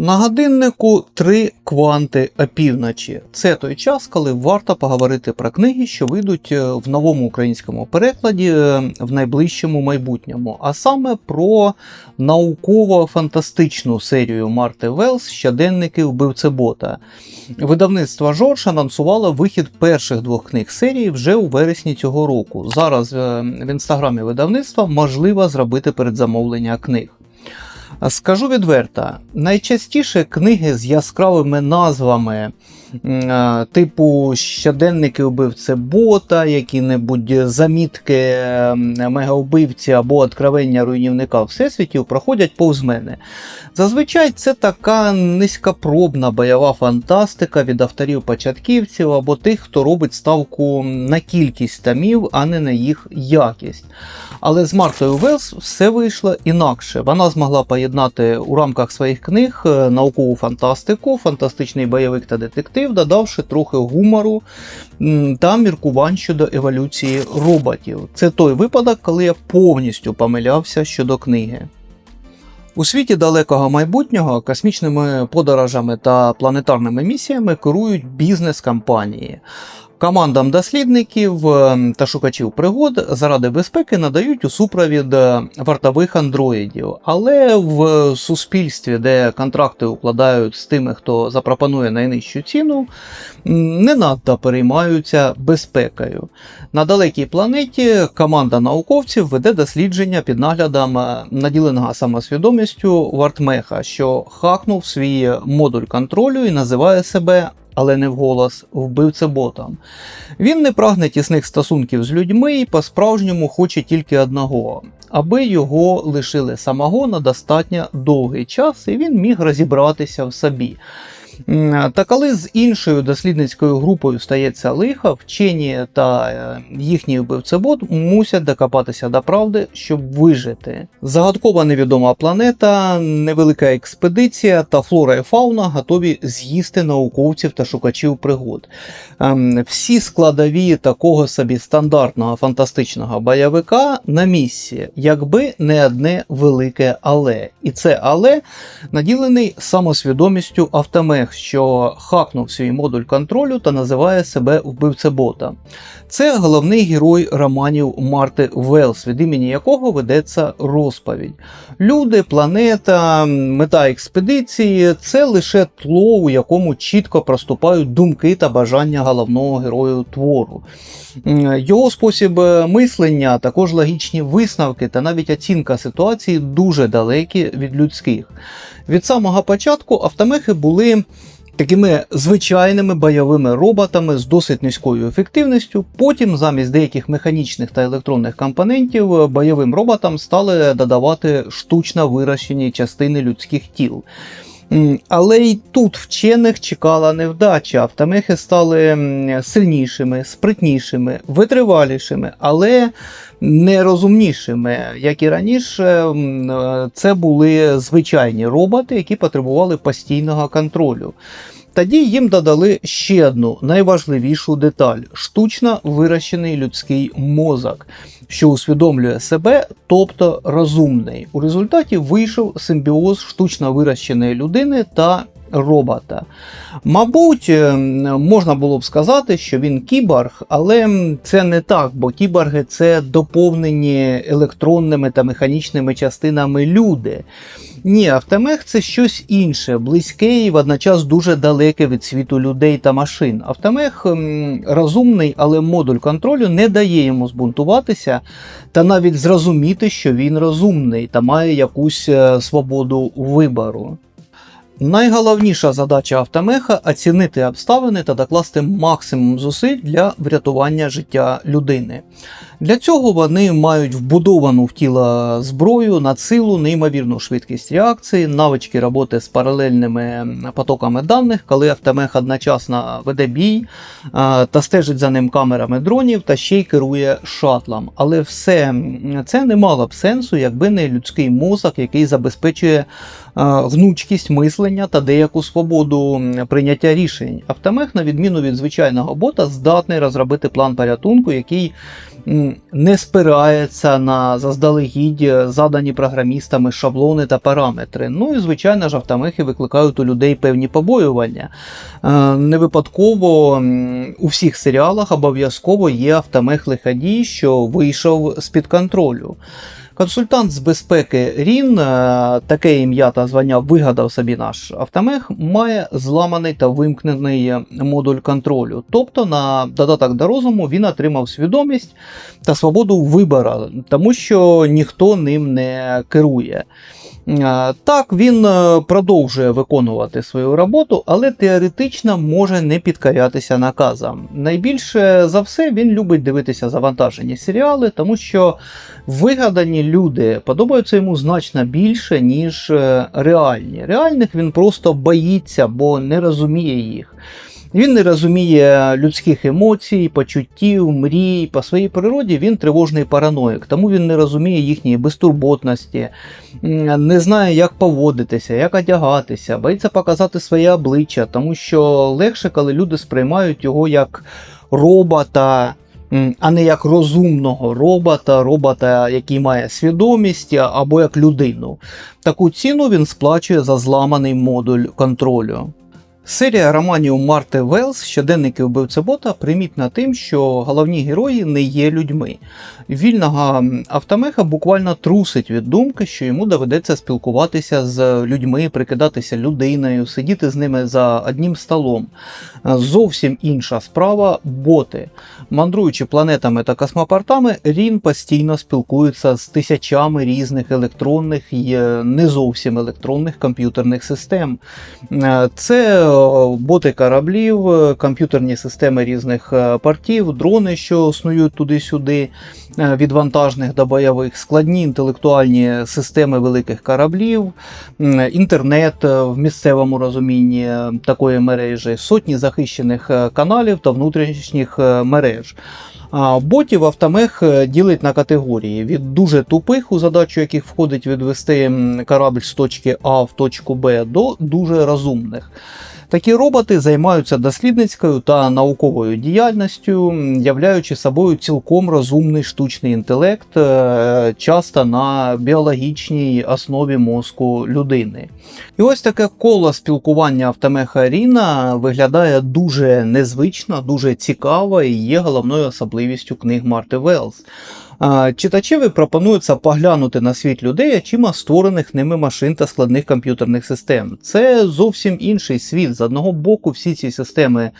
На годиннику три кванти опівночі. Це той час, коли варто поговорити про книги, що вийдуть е, в новому українському перекладі е, в найближчому майбутньому, а саме про науково-фантастичну серію Марти Велс Щоденники вбивцебота. Видавництво Жорж анонсувало вихід перших двох книг серії вже у вересні цього року. Зараз е, в інстаграмі видавництва можливо зробити передзамовлення книг. Скажу відверто, найчастіше книги з яскравими назвами, е, типу щоденники вбивця бота, які-небудь замітки мегаубивці або откровення руйнівника всесвітів, проходять повз мене. Зазвичай це така низькопробна бойова фантастика від авторів-початківців або тих, хто робить ставку на кількість томів, а не на їх якість. Але з Мартою Велс все вийшло інакше. Вона змогла поєднати у рамках своїх книг е, наукову фантастику, фантастичний бойовик та детектив, додавши трохи гумору та міркувань щодо еволюції роботів. Це той випадок, коли я повністю помилявся щодо книги. У світі далекого майбутнього космічними подорожами та планетарними місіями керують бізнес-компанії. Командам дослідників е, та шукачів пригод заради безпеки надають у супровід е, вартових андроїдів. Але в суспільстві, де контракти укладають з тими, хто запропонує найнижчу ціну, не надто переймаються безпекою. На далекій планеті команда науковців веде дослідження під наглядом е, наділеного самосвідомістю Вартмеха, що хакнув свій модуль контролю і називає себе. Але не вголос, вбивцеботом. Він не прагне тісних стосунків з людьми і по-справжньому хоче тільки одного, аби його лишили самого на достатньо довгий час, і він міг розібратися в собі. Та коли з іншою дослідницькою групою стається лихо, вчені та е, їхній вбивцебот мусять докопатися до правди, щоб вижити. Загадкова невідома планета, невелика експедиція та флора і фауна готові з'їсти науковців та шукачів пригод. Ем, Всі складові такого собі стандартного фантастичного бойовика на місці, якби не одне велике але. І це але наділений самосвідомістю автомех, що хакнув свій модуль контролю та називає себе вбивцебота. Це головний герой романів Марти Велс, від імені якого ведеться розповідь. Люди, планета, мета експедиції це лише тло, у якому чітко проступають думки та бажання головного герою твору. Його спосіб е, мислення, також логічні висновки та навіть оцінка ситуації дуже далекі від людських. Від самого початку автомехи були такими звичайними бойовими роботами з досить низькою ефективністю. Потім, замість деяких механічних та електронних компонентів, бойовим роботам стали додавати штучно вирощені частини людських тіл. Але й тут вчених чекала невдача. Автомехи стали сильнішими, спритнішими, витривалішими, але нерозумнішими. Як і раніше, е, це були звичайні роботи, які потребували постійного контролю. Тоді їм додали ще одну найважливішу деталь штучно вирощений людський мозок, що усвідомлює себе, тобто розумний. У результаті вийшов симбіоз штучно вирощеної людини та робота. Мабуть, е, можна було б сказати, що він кіборг, але це не так, бо кіборги це доповнені електронними та механічними частинами люди. Ні, автомех це щось інше, близьке і водночас дуже далеке від світу людей та машин. Автомех м, розумний, але модуль контролю не дає йому збунтуватися та навіть зрозуміти, що він розумний та має якусь е, свободу вибору. Найголовніша задача автомеха оцінити обставини та докласти максимум зусиль для врятування життя людини. Для цього вони мають вбудовану в тіло зброю, надсилу, неймовірну швидкість реакції, навички роботи з паралельними потоками даних, коли автомех одночасно веде бій та стежить за ним камерами дронів та ще й керує шатлом. Але все це не мало б сенсу, якби не людський мозок, який забезпечує гнучкість мислення та деяку свободу прийняття рішень. Автомех, на відміну від звичайного бота, здатний розробити план порятунку, який не спирається на заздалегідь задані програмістами шаблони та параметри. Ну і звичайно ж автомехи викликають у людей певні побоювання. Е, Не випадково у всіх серіалах обов'язково є автомех лиходій, що вийшов з-під контролю. Консультант з безпеки Рін, е, таке ім'я та звання вигадав собі наш автомех, має зламаний та вимкнений модуль контролю. Тобто на додаток до розуму він отримав свідомість та свободу вибору, тому що ніхто ним не керує. Е, Так, він е, продовжує виконувати свою роботу, але теоретично може не підкорятися наказам. Найбільше за все він любить дивитися завантажені серіали, тому що вигадані люди подобаються йому значно більше, ніж е, реальні. Реальних він просто боїться, бо не розуміє їх. Він не розуміє людських емоцій, почуттів, мрій. По своїй природі він тривожний параноїк, тому він не розуміє їхньої безтурботності, не знає, як поводитися, як одягатися, боїться показати своє обличчя, тому що легше, коли люди сприймають його як робота. А не як розумного робота, робота, який має свідомість, або як людину. Таку ціну він сплачує за зламаний модуль контролю. Серія романів Марти Велс щоденники вбивцебота примітна тим, що головні герої не є людьми. Вільного автомеха буквально трусить від думки, що йому доведеться спілкуватися з людьми, прикидатися людиною, сидіти з ними за одним столом. Е, Зовсім інша справа боти. Мандруючи планетами та космопортами, Рін постійно спілкується з тисячами різних електронних і е, не зовсім електронних комп'ютерних систем. Е, Це боти кораблів, е, комп'ютерні системи різних е, портів, дрони, що снують туди-сюди, е, від вантажних до бойових, складні інтелектуальні системи великих кораблів, інтернет в місцевому розумінні такої мережі, сотні захищених каналів та внутрішніх мереж. Ботів автомех ділить на категорії від дуже тупих, у задачу яких входить відвести корабль з точки А в точку Б, до дуже розумних. Такі роботи займаються дослідницькою та науковою діяльністю, являючи собою цілком розумний штучний інтелект, е, часто на біологічній основі мозку людини. І ось таке коло спілкування автомеха Ріна виглядає дуже незвично, дуже цікаво і є головною особливістю книг Марти Велс. Читачеві пропонується поглянути на світ людей очима створених ними машин та складних комп'ютерних систем. Це зовсім інший світ. З одного боку, всі ці системи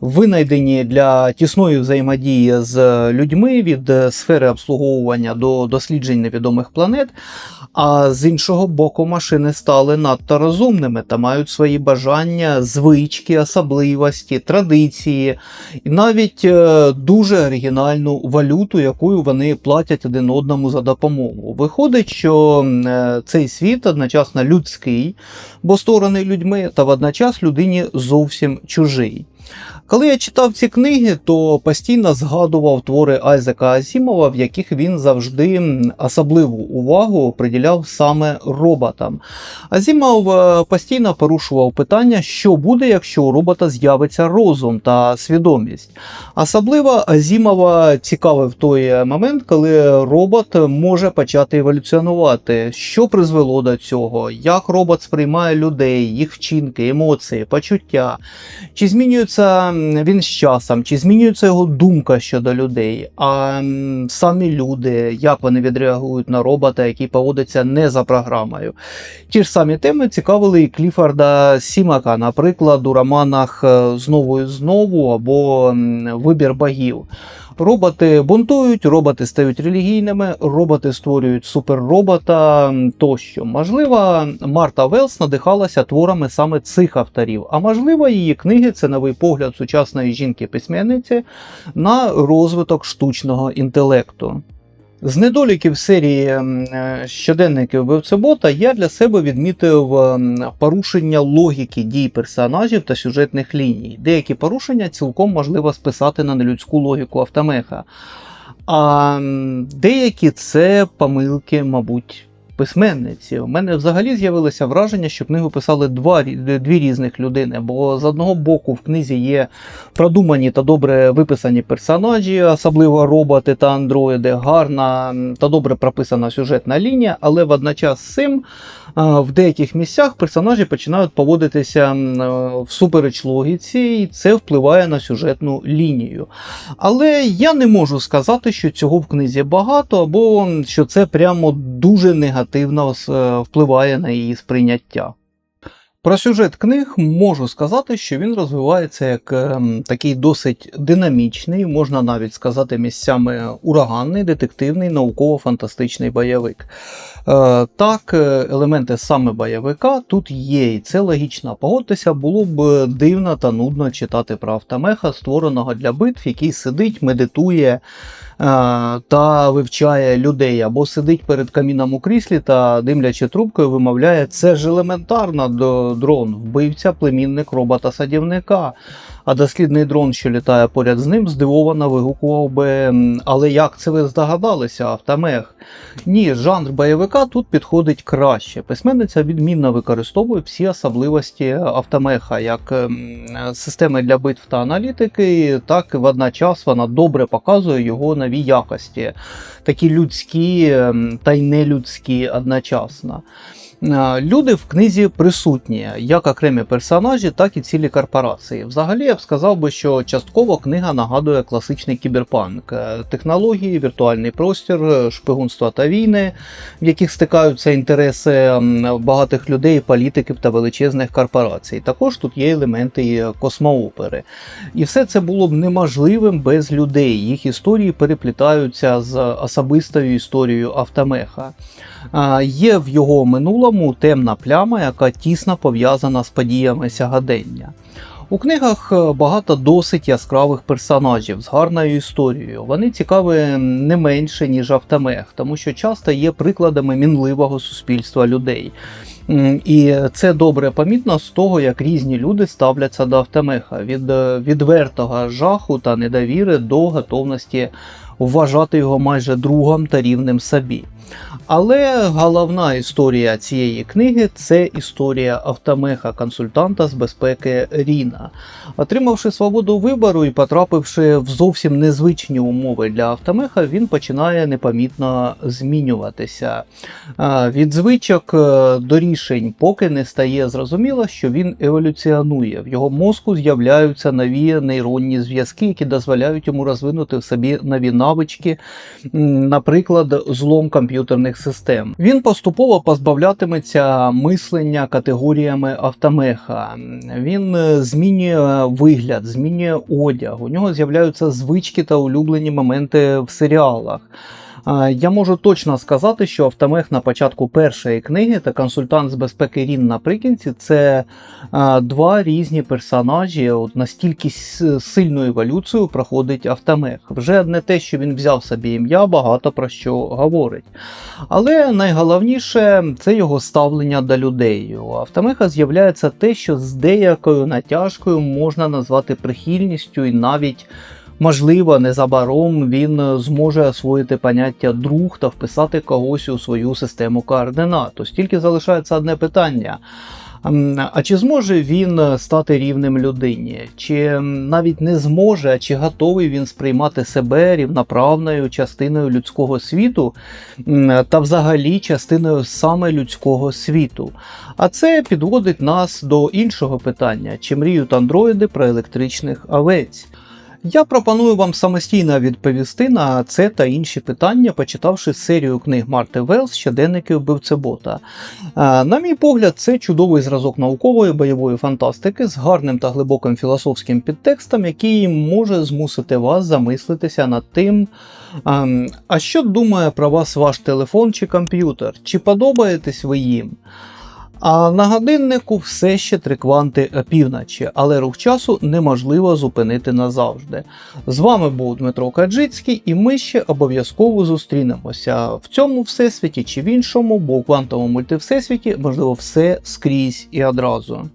винайдені для тісної взаємодії з людьми від е, сфери обслуговування до досліджень невідомих планет. А з іншого боку, машини стали надто розумними та мають свої бажання, звички, особливості, традиції, і навіть е, дуже оригінальну валюту, якою вони платять один одному за допомогу. Виходить, що е, цей світ одночасно людський, бо створений людьми, та водночас людині зовсім чужий. Коли я читав ці книги, то постійно згадував твори Айзека Азімова, в яких він завжди особливу увагу приділяв саме роботам. Азімов е, постійно порушував питання, що буде, якщо у робота з'явиться розум та свідомість. Особливо Азімова цікавив той момент, коли робот може почати еволюціонувати, що призвело до цього, як робот сприймає людей, їх вчинки, емоції, почуття, чи змінюється м, він з часом, чи змінюється його думка щодо людей, а самі люди, як вони відреагують на робота, який поводиться не за програмою. Ті ж самі теми цікавили і Кліфорда Сімака, наприклад, у романах е, Знову і знову або Вибір богів. Роботи бунтують, роботи стають релігійними, роботи створюють суперробота тощо. Можливо, Марта Велс надихалася творами саме цих авторів, а можливо, її книги це новий погляд сучасної жінки-письменниці на розвиток штучного інтелекту. З недоліків серії м, е, щоденників вбивцебота я для себе відмітив порушення логіки дій персонажів та сюжетних ліній. Деякі порушення цілком можливо списати на нелюдську логіку автомеха. А деякі це помилки, мабуть, письменниці. У мене взагалі з'явилося враження, що книгу писали два, дві різних людини. Бо з одного боку в книзі є продумані та добре виписані персонажі, особливо роботи та андроїди, гарна та добре прописана сюжетна лінія, але водночас цим в деяких місцях персонажі починають поводитися е, всупереч логіці, і це впливає на сюжетну лінію. Але я не можу сказати, що цього в книзі багато, або що це прямо дуже негативно е, впливає на її сприйняття. Про сюжет книг можу сказати, що він розвивається як ем, такий досить динамічний, можна навіть сказати місцями ураганний, детективний, науково-фантастичний бойовик. Е, так, е, елементи саме бойовика тут є, і це логічно. Погодьтеся, було б дивно та нудно читати про автомеха, створеного для битв, який сидить, медитує та вивчає людей, або сидить перед каміном у кріслі та, димлячи трубкою, вимовляє: це ж елементарно дрон, вбивця, племінник робота-садівника. А дослідний дрон, що літає поряд з ним, здивовано вигукував би: Але як це ви здогадалися, автомех? Ні, жанр бойовика тут підходить краще. Письменниця відмінно використовує всі особливості автомеха, як ем, системи для битв та аналітики, так і водночас вона добре показує його нові якості, такі людські ем, та й нелюдські одночасно. Е, Люди в книзі присутні, як окремі персонажі, так і цілі корпорації. Взагалі, я б сказав би, що частково книга нагадує класичний кіберпанк, Е, технології, віртуальний простір, е, шпигунство та війни, в яких стикаються інтереси багатих людей, політиків та величезних корпорацій. Також тут є елементи космоопери. І все це було б неможливим без людей. Їх історії переплітаються з особистою історією автомеха. Є в його минулому темна пляма, яка тісно пов'язана з подіями сягадення. У книгах е, багато досить яскравих персонажів з гарною історією. Вони цікаві не менше, ніж автомех, тому що часто є прикладами мінливого суспільства людей. І це добре помітно з того, як різні люди ставляться до автомеха від е, відвертого жаху та недовіри до готовності вважати його майже другом та рівним собі. Але головна історія цієї книги це історія автомеха консультанта з безпеки Ріна. Отримавши свободу вибору і потрапивши в зовсім незвичні умови для автомеха, він починає непомітно змінюватися. Від звичок е, до рішень, поки не стає зрозуміло, що він еволюціонує. В його мозку з'являються нові нейронні зв'язки, які дозволяють йому розвинути в собі нові навички, наприклад, злом комп'ютерних систем. Він поступово позбавлятиметься мислення категоріями автомеха. Він е, змінює вигляд, змінює одяг. У нього з'являються звички та улюблені моменти в серіалах. Я можу точно сказати, що автомех на початку першої книги та консультант з безпеки Рін наприкінці це два різні персонажі. От настільки сильну еволюцію проходить автомех. Вже не те, що він взяв собі ім'я, багато про що говорить. Але найголовніше це його ставлення до людей. У автомеха з'являється те, що з деякою натяжкою можна назвати прихильністю і навіть. Можливо, незабаром він е, зможе освоїти поняття друг та вписати когось у свою систему координат. Ось тільки залишається одне питання. А чи зможе він е, стати рівним людині? Чи навіть не зможе, а чи готовий він сприймати себе рівноправною частиною людського світу та взагалі частиною саме людського світу? А це підводить нас до іншого питання: чи мріють андроїди про електричних овець? Я пропоную вам самостійно відповісти на це та інші питання, почитавши серію книг Марти Велс Щоденники вбивцебота. Е, На мій погляд, це чудовий зразок наукової бойової фантастики з гарним та глибоким філософським підтекстом, який може змусити вас замислитися над тим, ем, а що думає про вас ваш телефон чи комп'ютер, чи подобаєтесь ви їм. А на годиннику все ще три кванти опівночі, але рух часу неможливо зупинити назавжди. З вами був Дмитро Каджицький, і ми ще обов'язково зустрінемося в цьому всесвіті чи в іншому, бо у квантовому мультивсесвіті можливо все скрізь і одразу.